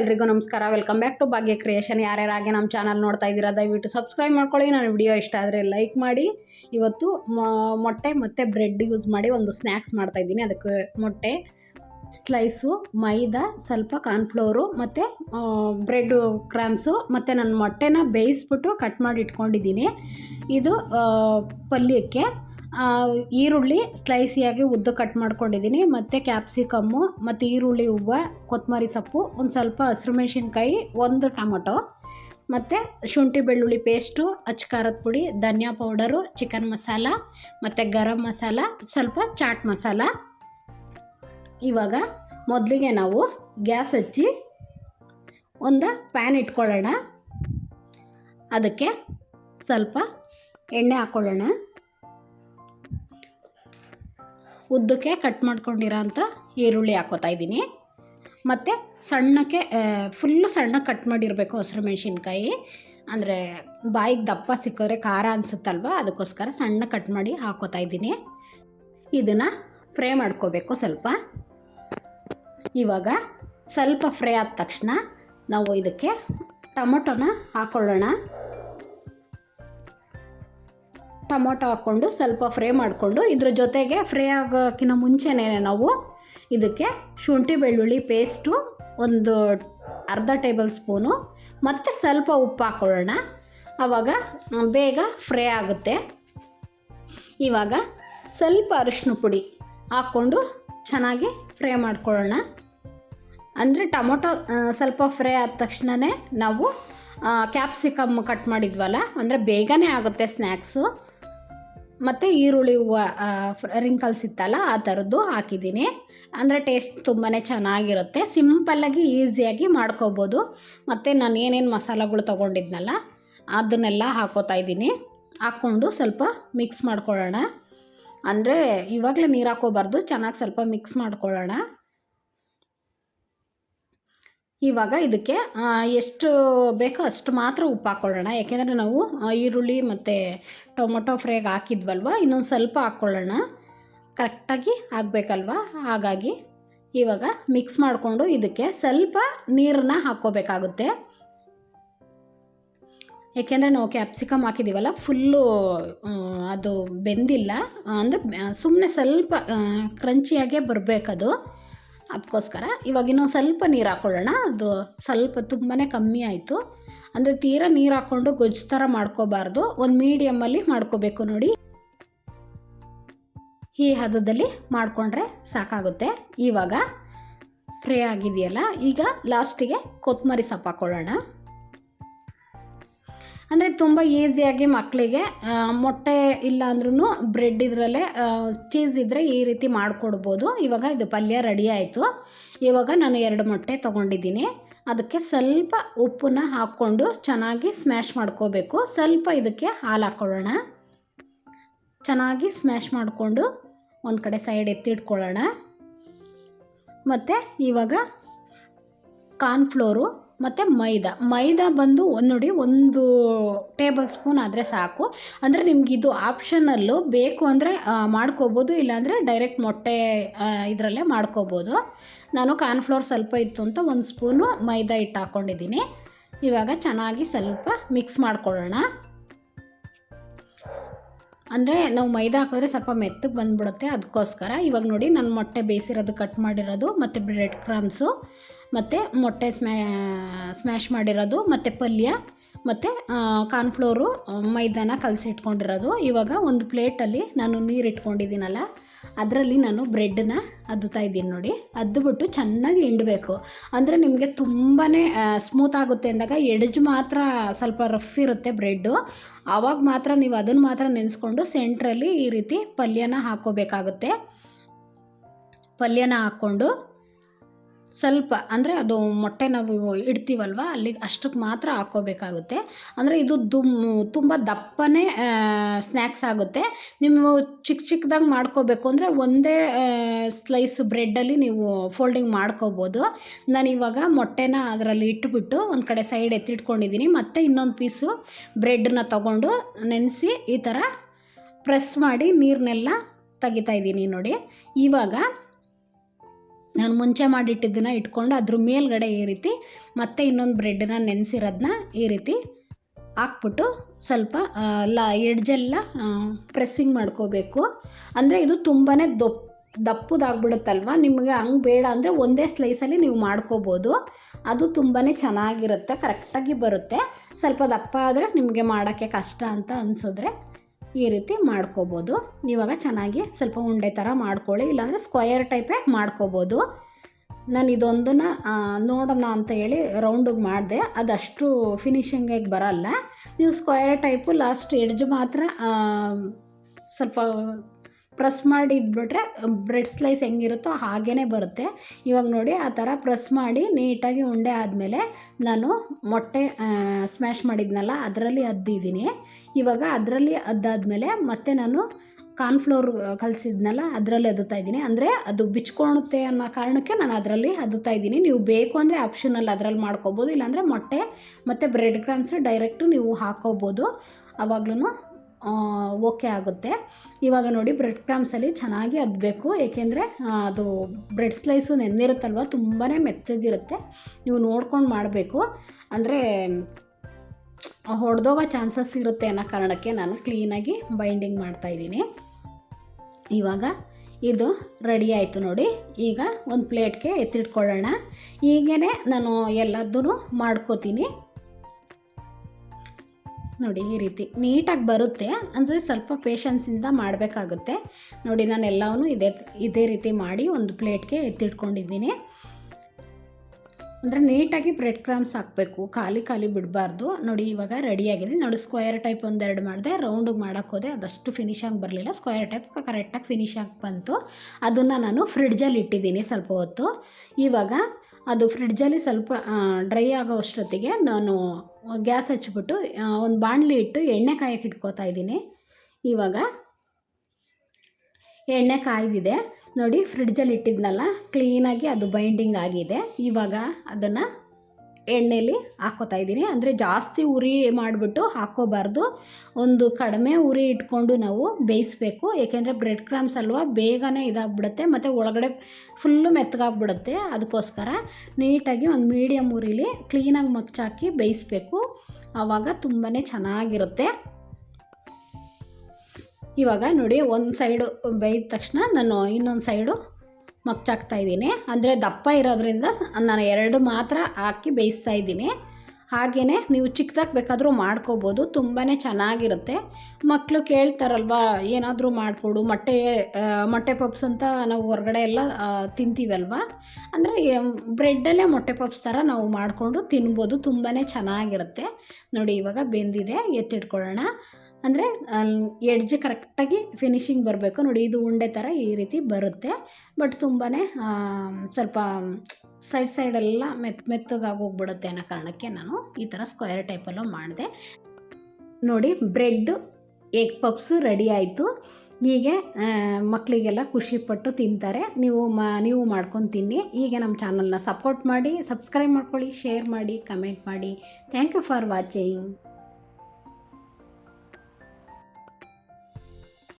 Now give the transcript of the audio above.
ಎಲ್ರಿಗೂ ನಮಸ್ಕಾರ. Welcome back to Bhagya creation ಯಾರ್ಯಾರಾಗೆ ನಮ್ಮ ಚಾನಲ್ ನೋಡ್ತಾ ಇದ್ದೀರಾ, ದಯವಿಟ್ಟು ಸಬ್ಸ್ಕ್ರೈಬ್ ಮಾಡ್ಕೊಳ್ಳಿ. ನಾನು ವಿಡಿಯೋ ಇಷ್ಟ ಆದರೆ ಲೈಕ್ ಮಾಡಿ. ಇವತ್ತು ಮೊಟ್ಟೆ ಮತ್ತು ಬ್ರೆಡ್ ಯೂಸ್ ಮಾಡಿ ಒಂದು ಸ್ನ್ಯಾಕ್ಸ್ ಮಾಡ್ತಾಯಿದ್ದೀನಿ ಅದಕ್ಕೆ ಮೊಟ್ಟೆ ಸ್ಲೈಸು ಮೈದಾ, ಸ್ವಲ್ಪ ಕಾರ್ನ್ಫ್ಲೋರು ಮತ್ತು ಬ್ರೆಡ್ ಕ್ರಾಮ್ಸು ಮತ್ತು ನನ್ನ ಮೊಟ್ಟೆನ ಬೇಯಿಸ್ಬಿಟ್ಟು ಕಟ್ ಮಾಡಿ ಇಟ್ಕೊಂಡಿದ್ದೀನಿ. ಇದು ಪಲ್ಯಕ್ಕೆ. ಈರುಳ್ಳಿ ಸ್ಲೈಸಿಯಾಗಿ ಉದ್ದ ಕಟ್ ಮಾಡ್ಕೊಂಡಿದ್ದೀನಿ. ಮತ್ತು ಕ್ಯಾಪ್ಸಿಕಮ್ಮು, ಮತ್ತು ಈರುಳ್ಳಿ ಹೂವು ಕೊತ್ತಂಬರಿ ಸೊಪ್ಪು, ಒಂದು ಸ್ವಲ್ಪ ಹಸಿರು ಮೆಣಸಿನ್ಕಾಯಿ, ಒಂದು ಟೊಮೊಟೊ, ಮತ್ತು ಶುಂಠಿ ಬೆಳ್ಳುಳ್ಳಿ ಪೇಸ್ಟು, ಅಚ್ಚ ಖಾರದ ಪುಡಿ, ಧನಿಯಾ ಪೌಡರು, ಚಿಕನ್ ಮಸಾಲ, ಮತ್ತು ಗರಂ ಮಸಾಲ, ಸ್ವಲ್ಪ ಚಾಟ್ ಮಸಾಲ. ಇವಾಗ ಮೊದಲಿಗೆ ನಾವು ಗ್ಯಾಸ್ ಹಚ್ಚಿ ಒಂದು ಪ್ಯಾನ್ ಇಟ್ಕೊಳ್ಳೋಣ. ಅದಕ್ಕೆ ಸ್ವಲ್ಪ ಎಣ್ಣೆ ಹಾಕ್ಕೊಳ್ಳೋಣ ಉದ್ದಕ್ಕೆ ಕಟ್ ಮಾಡ್ಕೊಂಡಿರೋ ಅಂಥ ಈರುಳ್ಳಿ ಹಾಕೋತಾ ಇದ್ದೀನಿ. ಮತ್ತು ಸಣ್ಣಕ್ಕೆ ಫುಲ್ಲು ಸಣ್ಣ ಕಟ್ ಮಾಡಿರಬೇಕು ಹಸಿರು ಮೆಣಸಿನ್ಕಾಯಿ. ಅಂದರೆ ಬಾಯಿಗೆ ದಪ್ಪ ಸಿಕ್ಕೋರೆ ಖಾರ ಅನಿಸುತ್ತಲ್ವ? ಅದಕ್ಕೋಸ್ಕರ ಸಣ್ಣ ಕಟ್ ಮಾಡಿ ಹಾಕೋತಾ ಇದ್ದೀನಿ. ಇದನ್ನು ಫ್ರೈ ಮಾಡ್ಕೋಬೇಕು ಸ್ವಲ್ಪ. ಇವಾಗ ಸ್ವಲ್ಪ ಫ್ರೈ ಆದ ತಕ್ಷಣ ನಾವು ಇದಕ್ಕೆ ಟೊಮೊಟೊನ ಹಾಕ್ಕೊಳ್ಳೋಣ ಟೊಮೊಟೊ ಹಾಕ್ಕೊಂಡು ಸ್ವಲ್ಪ ಫ್ರೈ ಮಾಡಿಕೊಂಡು ಇದ್ರ ಜೊತೆಗೆ ಫ್ರೈ ಆಗೋಕ್ಕಿಂತ ಮುಂಚೆನೇ ನಾವು ಇದಕ್ಕೆ ಶುಂಠಿ ಬೆಳ್ಳುಳ್ಳಿ ಪೇಸ್ಟು ಒಂದು ಅರ್ಧ ಟೇಬಲ್ ಸ್ಪೂನು, ಮತ್ತು ಸ್ವಲ್ಪ ಉಪ್ಪು ಹಾಕ್ಕೊಳ್ಳೋಣ ಆವಾಗ ಬೇಗ ಫ್ರೈ ಆಗುತ್ತೆ. ಇವಾಗ ಸ್ವಲ್ಪ ಅರಿಶಿನ ಪುಡಿ ಹಾಕ್ಕೊಂಡು ಚೆನ್ನಾಗಿ ಫ್ರೈ ಮಾಡ್ಕೊಳ್ಳೋಣ. ಅಂದರೆ ಟೊಮೊಟೊ ಸ್ವಲ್ಪ ಫ್ರೈ ಆದ ತಕ್ಷಣವೇ ನಾವು ಕ್ಯಾಪ್ಸಿಕಮ್ ಕಟ್ ಮಾಡಿದ್ವಲ್ಲ, ಅಂದರೆ ಬೇಗನೆ ಆಗುತ್ತೆ ಸ್ನ್ಯಾಕ್ಸು. ಮತ್ತು ಈರುಳ್ಳಿ ಹೂವು ರಿಂಕಲ್ಸ್ ಇತ್ತಲ್ಲ, ಆ ಥರದ್ದು ಹಾಕಿದ್ದೀನಿ. ಅಂದರೆ ಟೇಸ್ಟ್ ತುಂಬಾ ಚೆನ್ನಾಗಿರುತ್ತೆ. ಸಿಂಪಲ್ಲಾಗಿ ಈಸಿಯಾಗಿ ಮಾಡ್ಕೋಬೋದು. ಮತ್ತು ನಾನು ಏನೇನು ಮಸಾಲೆಗಳು ತೊಗೊಂಡಿದ್ನಲ್ಲ, ಅದನ್ನೆಲ್ಲ ಹಾಕೋತಾ ಇದ್ದೀನಿ. ಹಾಕ್ಕೊಂಡು ಸ್ವಲ್ಪ ಮಿಕ್ಸ್ ಮಾಡ್ಕೊಳ್ಳೋಣ. ಅಂದರೆ ಇವಾಗಲೇ ನೀರು ಹಾಕೋಬಾರ್ದು ಚೆನ್ನಾಗಿ ಸ್ವಲ್ಪ ಮಿಕ್ಸ್ ಮಾಡ್ಕೊಳ್ಳೋಣ. ಇವಾಗ ಇದಕ್ಕೆ ಎಷ್ಟು ಬೇಕೋ ಅಷ್ಟು ಮಾತ್ರ ಉಪ್ಪು ಹಾಕ್ಕೊಳ್ಳೋಣ ಯಾಕೆಂದರೆ ನಾವು ಈರುಳ್ಳಿ ಮತ್ತು ಟೊಮೊಟೊ ಫ್ರೈಗೆ ಹಾಕಿದ್ವಲ್ವ, ಇನ್ನೊಂದು ಸ್ವಲ್ಪ ಹಾಕ್ಕೊಳ್ಳೋಣ ಕರೆಕ್ಟಾಗಿ ಆಗಬೇಕಲ್ವ? ಹಾಗಾಗಿ ಇವಾಗ ಮಿಕ್ಸ್ ಮಾಡಿಕೊಂಡು ಇದಕ್ಕೆ ಸ್ವಲ್ಪ ನೀರನ್ನ ಹಾಕ್ಕೋಬೇಕಾಗುತ್ತೆ. ಏಕೆಂದರೆ ನಾವು ಕ್ಯಾಪ್ಸಿಕಮ್ ಹಾಕಿದ್ದೀವಲ್ಲ ಫುಲ್ಲು ಅದು ಬೆಂದಿಲ್ಲ. ಅಂದರೆ ಸುಮ್ಮನೆ ಸ್ವಲ್ಪ ಕ್ರಂಚಿಯಾಗೇ ಬರಬೇಕದು. ಅದಕ್ಕೋಸ್ಕರ ಇವಾಗ ಇನ್ನೊಂದು ಸ್ವಲ್ಪ ನೀರು ಹಾಕ್ಕೊಳ್ಳೋಣ ಅದು ಸ್ವಲ್ಪ ತುಂಬಾ ಕಮ್ಮಿ ಆಯಿತು. ಅಂದರೆ ತೀರಾ ನೀರು ಹಾಕ್ಕೊಂಡು ಗೊಜ್ಜು ಥರ ಮಾಡ್ಕೋಬಾರ್ದು. ಒಂದು ಮೀಡಿಯಮ್ಮಲ್ಲಿ ಮಾಡ್ಕೋಬೇಕು ನೋಡಿ. ಈ ಹದದಲ್ಲಿ ಮಾಡಿಕೊಂಡ್ರೆ ಸಾಕಾಗುತ್ತೆ. ಇವಾಗ ಫ್ರೈ ಆಗಿದೆಯಲ್ಲ, ಈಗ ಲಾಸ್ಟಿಗೆ ಕೊತ್ತಂಬರಿ ಸೊಪ್ಪು ಹಾಕ್ಕೊಳ್ಳೋಣ ಅಂದರೆ ತುಂಬ ಈಸಿಯಾಗಿ ಮಕ್ಕಳಿಗೆ ಮೊಟ್ಟೆ ಇಲ್ಲ ಅಂದ್ರೂ ಬ್ರೆಡ್ ಇದರಲ್ಲೇ ಚೀಸ್ ಇದ್ದರೆ ಈ ರೀತಿ ಮಾಡಿಕೊಡ್ಬೋದು. ಇವಾಗ ಇದು ಪಲ್ಯ ರೆಡಿ ಆಯಿತು. ಇವಾಗ ನಾನು ಎರಡು ಮೊಟ್ಟೆ ತೊಗೊಂಡಿದ್ದೀನಿ. ಅದಕ್ಕೆ ಸ್ವಲ್ಪ ಉಪ್ಪನ್ನ ಹಾಕ್ಕೊಂಡು ಚೆನ್ನಾಗಿ ಸ್ಮ್ಯಾಶ್ ಮಾಡ್ಕೋಬೇಕು. ಸ್ವಲ್ಪ ಇದಕ್ಕೆ ಹಾಲು ಹಾಕ್ಕೊಳ್ಳೋಣ ಚೆನ್ನಾಗಿ ಸ್ಮ್ಯಾಶ್ ಮಾಡಿಕೊಂಡು ಒಂದು ಕಡೆ ಸೈಡ್ ಎತ್ತಿಟ್ಕೊಳ್ಳೋಣ. ಮತ್ತು ಇವಾಗ ಕಾರ್ನ್ಫ್ಲೋರು ಮತ್ತು ಮೈದಾ. ಮೈದಾ ಬಂದು ಒಂದು ನೋಡಿ ಒಂದು ಟೇಬಲ್ ಸ್ಪೂನ್ ಆದರೆ ಸಾಕು. ಅಂದರೆ ನಿಮ್ಗೆ ಇದು ಆಪ್ಷನಲ್ಲು ಬೇಕು ಅಂದರೆ ಮಾಡ್ಕೋಬೋದು, ಇಲ್ಲಾಂದರೆ ಡೈರೆಕ್ಟ್ ಮೊಟ್ಟೆ ಇದರಲ್ಲೇ ಮಾಡ್ಕೋಬೋದು. ನಾನು ಕಾರ್ನ್ಫ್ಲೋರ್ ಸ್ವಲ್ಪ ಇತ್ತು ಅಂತ ಒಂದು ಸ್ಪೂನು ಮೈದಾ ಹಿಟ್ಟು ಹಾಕ್ಕೊಂಡಿದ್ದೀನಿ ಇವಾಗ ಚೆನ್ನಾಗಿ ಸ್ವಲ್ಪ ಮಿಕ್ಸ್ ಮಾಡ್ಕೊಳ್ಳೋಣ. ಅಂದರೆ ನಾವು ಮೈದಾ ಹಾಕಿದ್ರೆ ಸ್ವಲ್ಪ ಮೆತ್ತಗೆ ಬಂದ್ಬಿಡುತ್ತೆ ಅದಕ್ಕೋಸ್ಕರ ಇವಾಗ ನೋಡಿ ನಾನು ಮೊಟ್ಟೆ ಬೇಯಿಸಿರೋದು ಕಟ್ ಮಾಡಿರೋದು, ಮತ್ತು ಬ್ರೆಡ್ ಕ್ರಮ್ಸು ಮತ್ತು ಮೊಟ್ಟೆ ಸ್ಮ್ಯಾ ಸ್ಮ್ಯಾಶ್ ಮಾಡಿರೋದು, ಮತ್ತು ಪಲ್ಯ. ಮತ್ತು ಕಾರ್ನ್ಫ್ಲೋರು ಮೈದಾನ ಕಲಸಿಟ್ಕೊಂಡಿರೋದು ಇವಾಗ ಒಂದು ಪ್ಲೇಟಲ್ಲಿ ನಾನು ನೀರು ಇಟ್ಕೊಂಡಿದ್ದೀನಲ್ಲ, ಅದರಲ್ಲಿ ನಾನು ಬ್ರೆಡ್ನ ಅದ್ದುತ್ತಾ ಇದ್ದೀನಿ ನೋಡಿ. ಅದ್ದುಬಿಟ್ಟು ಚೆನ್ನಾಗಿ ಹಿಂಡಬೇಕು. ಅಂದರೆ ನಿಮಗೆ ತುಂಬಾ ಸ್ಮೂತ್ ಆಗುತ್ತೆ ಅಂದಾಗ ಎಡ್ಜ್ ಮಾತ್ರ ಸ್ವಲ್ಪ ರಫ್ ಇರುತ್ತೆ ಬ್ರೆಡ್ಡು. ಆವಾಗ ಮಾತ್ರ ನೀವು ಅದನ್ನು ಮಾತ್ರ ನೆನೆಸ್ಕೊಂಡು ಸೆಂಟ್ರಲ್ಲಿ ಈ ರೀತಿ ಪಲ್ಯನ ಹಾಕೋಬೇಕಾಗುತ್ತೆ. ಪಲ್ಯನ ಹಾಕ್ಕೊಂಡು ಸ್ವಲ್ಪ, ಅಂದರೆ ಅದು ಮೊಟ್ಟೆ ನಾವು ಇಡ್ತೀವಲ್ವ, ಅಲ್ಲಿಗೆ ಅಷ್ಟಕ್ಕೆ ಮಾತ್ರ ಹಾಕ್ಕೋಬೇಕಾಗುತ್ತೆ ಅಂದರೆ ಇದು ದುಮ್, ತುಂಬ ದಪ್ಪನೇ ಸ್ನ್ಯಾಕ್ಸ್ ಆಗುತ್ತೆ. ನೀವು ಚಿಕ್ಕ ಚಿಕ್ಕದಾಗಿ ಮಾಡ್ಕೋಬೇಕು ಅಂದರೆ ಒಂದೇ ಸ್ಲೈಸ್ ಬ್ರೆಡ್ಡಲ್ಲಿ ನೀವು ಫೋಲ್ಡಿಂಗ್ ಮಾಡ್ಕೋಬೋದು. ನಾನಿವಾಗ ಮೊಟ್ಟೆನ ಅದರಲ್ಲಿ ಇಟ್ಬಿಟ್ಟು ಒಂದು ಕಡೆ ಸೈಡ್ ಎತ್ತಿಟ್ಕೊಂಡಿದ್ದೀನಿ ಮತ್ತು ಇನ್ನೊಂದು ಪೀಸು ಬ್ರೆಡ್ನ ತಗೊಂಡು ನೆನೆಸಿ ಈ ಥರ ಪ್ರೆಸ್ ಮಾಡಿ ನೀರನ್ನೆಲ್ಲ ತೆಗಿತಾ ಇದ್ದೀನಿ ನೋಡಿ. ಇವಾಗ ನಾನು ಮುಂಚೆ ಮಾಡಿಟ್ಟಿದ್ದನ್ನ ಇಟ್ಕೊಂಡು ಅದ್ರ ಮೇಲ್ಗಡೆ ಈ ರೀತಿ ಮತ್ತೆ ಇನ್ನೊಂದು ಬ್ರೆಡ್ನ ನೆನೆಸಿರೋದನ್ನ ಈ ರೀತಿ ಹಾಕ್ಬಿಟ್ಟು ಸ್ವಲ್ಪ ಲ ಎಡ್ಜೆಲ್ಲ ಪ್ರೆಸ್ಸಿಂಗ್ ಮಾಡ್ಕೋಬೇಕು. ಅಂದರೆ ಇದು ತುಂಬಾ ದೊಪ್, ದಪ್ಪದಾಗ್ಬಿಡುತ್ತಲ್ವ? ನಿಮಗೆ ಹಂಗೆ ಬೇಡ ಅಂದರೆ ಒಂದೇ ಸ್ಲೈಸಲ್ಲಿ ನೀವು ಮಾಡ್ಕೋಬೋದು. ಅದು ತುಂಬಾ ಚೆನ್ನಾಗಿರುತ್ತೆ ಕರೆಕ್ಟಾಗಿ ಬರುತ್ತೆ. ಸ್ವಲ್ಪ ದಪ್ಪ ಆದರೆ ನಿಮಗೆ ಮಾಡೋಕ್ಕೆ ಕಷ್ಟ ಅಂತ ಅನಿಸಿದ್ರೆ ಈ ರೀತಿ ಮಾಡ್ಕೋಬೋದು. ಇವಾಗ ಚೆನ್ನಾಗಿ ಸ್ವಲ್ಪ ಉಂಡೆ ಥರ ಮಾಡ್ಕೊಳ್ಳಿ, ಇಲ್ಲಾಂದರೆ ಸ್ಕ್ವಯರ್ ಟೈಪೇ ಮಾಡ್ಕೋಬೋದು. ನಾನು ಇದೊಂದನ್ನು ನೋಡೋಣ ಅಂತ ಹೇಳಿ ರೌಂಡಿಗೆ ಮಾಡಿದೆ. ಅದಷ್ಟು ಫಿನಿಷಿಂಗಾಗಿ ಬರಲ್ಲ. ನೀವು ಸ್ಕ್ವಯರ್ ಟೈಪು ಲಾಸ್ಟ್ ಎಡ್ಜ್ ಮಾತ್ರ ಸ್ವಲ್ಪ ಪ್ರೆಸ್ ಮಾಡಿ ಇಟ್ಬಿಟ್ರೆ ಬ್ರೆಡ್ ಸ್ಲೈಸ್ ಹೆಂಗಿರುತ್ತೋ ಹಾಗೇ ಬರುತ್ತೆ. ಇವಾಗ ನೋಡಿ, ಆ ಥರ ಪ್ರೆಸ್ ಮಾಡಿ ನೀಟಾಗಿ ಉಂಡೆ ಆದಮೇಲೆ ನಾನು ಮೊಟ್ಟೆ ಸ್ಮ್ಯಾಶ್ ಮಾಡಿದ್ನಲ್ಲ, ಅದರಲ್ಲಿ ಅದ್ದಿದ್ದೀನಿ. ಇವಾಗ ಅದರಲ್ಲಿ ಅದ್ದಾದಮೇಲೆ ಮತ್ತೆ ನಾನು ಕಾರ್ನ್ಫ್ಲೋರ್ ಕಲಿಸಿದ್ನಲ್ಲ, ಅದರಲ್ಲಿ ಅದುತ್ತಾ ಇದ್ದೀನಿ. ಅಂದರೆ ಅದು ಬಿಚ್ಕೊಳುತ್ತೆ ಅನ್ನೋ ಕಾರಣಕ್ಕೆ ನಾನು ಅದರಲ್ಲಿ ಅದುತ್ತಾ ಇದ್ದೀನಿ. ನೀವು ಬೇಕು ಅಂದರೆ ಆಪ್ಷನಲ್ ಅದರಲ್ಲಿ ಮಾಡ್ಕೋಬೋದು, ಇಲ್ಲಾಂದರೆ ಮೊಟ್ಟೆ ಮತ್ತು ಬ್ರೆಡ್ ಕ್ರಮ್ಸ್ ಡೈರೆಕ್ಟು ನೀವು ಹಾಕೋಬೋದು. ಆವಾಗ್ಲೂ ಓಕೆ ಆಗುತ್ತೆ. ಇವಾಗ ನೋಡಿ ಬ್ರೆಡ್ ಕ್ರಾಮ್ಸಲ್ಲಿ ಚೆನ್ನಾಗಿ ಅದ್ಬೇಕು. ಏಕೆಂದರೆ ಅದು ಬ್ರೆಡ್ ಸ್ಲೈಸು ನೆಂದಿರುತ್ತಲ್ವ ತುಂಬಾ ಮೆತ್ತಗಿರುತ್ತೆ. ನೀವು ನೋಡ್ಕೊಂಡು ಮಾಡಬೇಕು. ಅಂದರೆ ಹೊಡೆದೋಗೋ ಚಾನ್ಸಸ್ ಇರುತ್ತೆ ಅನ್ನೋ ಕಾರಣಕ್ಕೆ ನಾನು ಕ್ಲೀನಾಗಿ ಬೈಂಡಿಂಗ್ ಮಾಡ್ತಾಯಿದ್ದೀನಿ ಇವಾಗ ಇದು ರೆಡಿ ಆಯಿತು ನೋಡಿ. ಈಗ ಒಂದು ಪ್ಲೇಟ್ಗೆ ಎತ್ತಿಟ್ಕೊಳ್ಳೋಣ. ಹೀಗೇ ನಾನು ಎಲ್ಲದೂ ಮಾಡ್ಕೋತೀನಿ. ನೋಡಿ ಈ ರೀತಿ ನೀಟಾಗಿ ಬರುತ್ತೆ. ಅಂದರೆ ಸ್ವಲ್ಪ ಪೇಷನ್ಸಿಂದ ಮಾಡಬೇಕಾಗುತ್ತೆ. ನೋಡಿ ನಾನು ಎಲ್ಲವೂ ಇದೇ ಇದೇ ರೀತಿ ಮಾಡಿ ಒಂದು ಪ್ಲೇಟ್ಗೆ ಎತ್ತಿಟ್ಕೊಂಡಿದ್ದೀನಿ. ಅಂದರೆ ನೀಟಾಗಿ ಬ್ರೆಡ್ ಕ್ರಾಮ್ಸ್ ಹಾಕಬೇಕು. ಖಾಲಿ ಖಾಲಿ ಬಿಡಬಾರ್ದು. ನೋಡಿ ಇವಾಗ ರೆಡಿಯಾಗಿದೆ ನೋಡಿ ಸ್ಕ್ವೇರ್ ಟೈಪ್ ಒಂದೆರಡು ಮಾಡಿದೆ. ರೌಂಡಿಗೆ ಮಾಡೋಕ್ಕೆ ಹೋದೆ. ಅದಷ್ಟು ಫಿನಿಶ್ ಆಗಿ ಬರಲಿಲ್ಲ. ಸ್ಕ್ವಯರ್ ಟೈಪ್ ಕರೆಕ್ಟಾಗಿ ಫಿನಿಶ್ ಆಗಿ ಬಂತು. ಅದನ್ನು ನಾನು ಫ್ರಿಡ್ಜಲ್ಲಿ ಇಟ್ಟಿದ್ದೀನಿ ಸ್ವಲ್ಪ ಹೊತ್ತು. ಇವಾಗ ಅದು ಫ್ರಿಡ್ಜಲ್ಲಿ ಸ್ವಲ್ಪ ಡ್ರೈ ಆಗೋ ಅಷ್ಟೊತ್ತಿಗೆ ನಾನು ಗ್ಯಾಸ್ ಹಚ್ಚಿಬಿಟ್ಟು ಒಂದು ಬಾಣಲಿ ಇಟ್ಟು ಎಣ್ಣೆ ಕಾಯಕ್ಕೆ ಇಟ್ಕೋತಾ ಇದ್ದೀನಿ. ಇವಾಗ ಎಣ್ಣೆ ಕಾಯ್ದಿದೆ. ನೋಡಿ ಫ್ರಿಡ್ಜಲ್ಲಿ ಇಟ್ಟಿದ್ನಲ್ಲ ಕ್ಲೀನಾಗಿ ಅದು ಬೈಂಡಿಂಗ್ ಆಗಿದೆ. ಇವಾಗ ಅದನ್ನು ಎಣ್ಣೆಲಿ ಹಾಕೋತಾ ಇದ್ದೀನಿ. ಅಂದರೆ ಜಾಸ್ತಿ ಉರಿ ಮಾಡಿಬಿಟ್ಟು ಹಾಕೋಬಾರ್ದು. ಒಂದು ಕಡಿಮೆ ಉರಿ ಇಟ್ಕೊಂಡು ನಾವು ಬೇಯಿಸ್ಬೇಕು. ಏಕೆಂದರೆ ಬ್ರೆಡ್ ಕ್ರಾಮ್ಸ್ ಅಲ್ವಾ ಬೇಗನೆ ಇದಾಗ್ಬಿಡುತ್ತೆ, ಮತ್ತು ಒಳಗಡೆ ಫುಲ್ಲು ಮೆತ್ತಗಾಗ್ಬಿಡುತ್ತೆ. ಅದಕ್ಕೋಸ್ಕರ ನೀಟಾಗಿ ಒಂದು ಮೀಡಿಯಮ್ ಉರಿಲಿ ಕ್ಲೀನಾಗಿ ಮಚ್ಚಾಕಿ ಬೇಯಿಸ್ಬೇಕು. ಆವಾಗ ತುಂಬಾ ಚೆನ್ನಾಗಿರುತ್ತೆ. ಇವಾಗ ನೋಡಿ, ಒಂದು ಸೈಡು ಬೇಯ್ದ ತಕ್ಷಣ ನಾನು ಇನ್ನೊಂದು ಸೈಡು ಮಗ್ಚಾಕ್ತಾ ಇದ್ದೀನಿ. ಅಂದರೆ ದಪ್ಪ ಇರೋದ್ರಿಂದ ನಾನು ಎರಡು ಮಾತ್ರ ಹಾಕಿ ಬೇಯಿಸ್ತಾ ಇದ್ದೀನಿ. ಹಾಗೆಯೇ ನೀವು ಚಿಕ್ಕದಾಗಿ ಬೇಕಾದರೂ ಮಾಡ್ಕೋಬೋದು. ತುಂಬಾ ಚೆನ್ನಾಗಿರುತ್ತೆ. ಮಕ್ಕಳು ಕೇಳ್ತಾರಲ್ವ, ಏನಾದರೂ ಮಾಡಿಕೊಡು. ಮೊಟ್ಟೆ ಮೊಟ್ಟೆ ಪಪ್ಸ್ ಅಂತ ನಾವು ಹೊರಗಡೆ ಎಲ್ಲ ತಿಂತೀವಲ್ವ? ಅಂದರೆ ಬ್ರೆಡ್ಡಲ್ಲೇ ಮೊಟ್ಟೆ ಪಪ್ಸ್ ಥರ ನಾವು ಮಾಡಿಕೊಂಡು ತಿನ್ಬೋದು. ತುಂಬಾ ಚೆನ್ನಾಗಿರುತ್ತೆ. ನೋಡಿ, ಇವಾಗ ಬೆಂದಿದೆ. ಎತ್ತಿಟ್ಕೊಳ್ಳೋಣ. ಅಂದರೆ ಎಡ್ಜ್ ಕರೆಕ್ಟಾಗಿ ಫಿನಿಶಿಂಗ್ ಬರಬೇಕು. ನೋಡಿ, ಇದು ಉಂಡೆ ಥರ ಈ ರೀತಿ ಬರುತ್ತೆ. ಬಟ್ ತುಂಬಾ ಸ್ವಲ್ಪ ಸೈಡ್ ಸೈಡೆಲ್ಲ ಮೆತ್ತ ಹೋಗ್ಬಿಡುತ್ತೆ ಅನ್ನೋ ಕಾರಣಕ್ಕೆ ನಾನು ಈ ಥರ ಸ್ಕ್ವೇರ್ ಟೈಪಲ್ಲೂ ಮಾಡಿದೆ. ನೋಡಿ ಬ್ರೆಡ್ಡು ಎಗ್ ಪಪ್ಸು ರೆಡಿ ಆಯಿತು. ಹೀಗೆ ಮಕ್ಕಳಿಗೆಲ್ಲ ಖುಷಿಪಟ್ಟು ತಿಂತಾರೆ. ನೀವು ಮಾ, ನೀವು ಮಾಡ್ಕೊಂಡು ತಿನ್ನಿ. ಹೀಗೆ ನಮ್ಮ ಚಾನಲ್ನ ಸಪೋರ್ಟ್ ಮಾಡಿ ಸಬ್ಸ್ಕ್ರೈಬ್ ಮಾಡ್ಕೊಳ್ಳಿ ಶೇರ್ ಮಾಡಿ ಕಮೆಂಟ್ ಮಾಡಿ. Thank you for watching